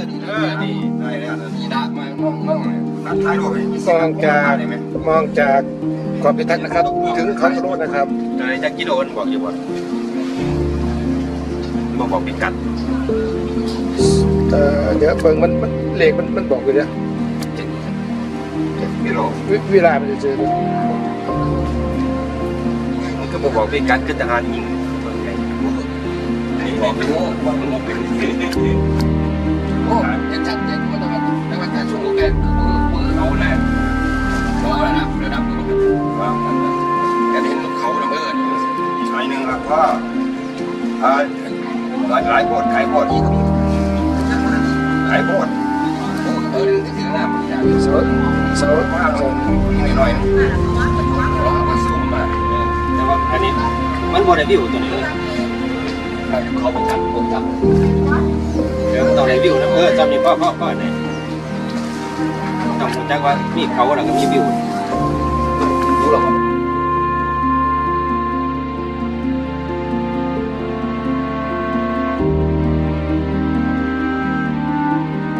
อนี่เออนี่ได้แล้วนะนี่ดากมามองมองนัดท้ายรูปให้มองจากมองจากขอบพิทักษ์นะครับ ถึงเขาทะลุนะครับอะไรจะกิโลนบอกอยู่บ่บอกบอกพิกัดเอ่อเดี๋ยวเบิ่งมันมันเลขมันมันบอกอยู่เดี๋ยวเจ็ดกิโลวิเวลามันจะเจอมันก็บอกบอกพิกัดคือทหารยิงบอกเป็น ก็หลายหลายโพดขายโพดอีกขายโพดโอ้เออนี่คือหน้ามันยาวเสาเสาว่าลงนิดหน่อยเพราะว่าสูงมากแต่ว่าอันนี้มันบอได้วิวตัวนี้เลยเขาบังคับบังคับเดี๋ยวต้องได้วิวนะเออจำนี่พ่อพ่อพ่อเนี่ยต้องรู้จักว่ามีเขาแล้วก็มีวิวรู้หรอก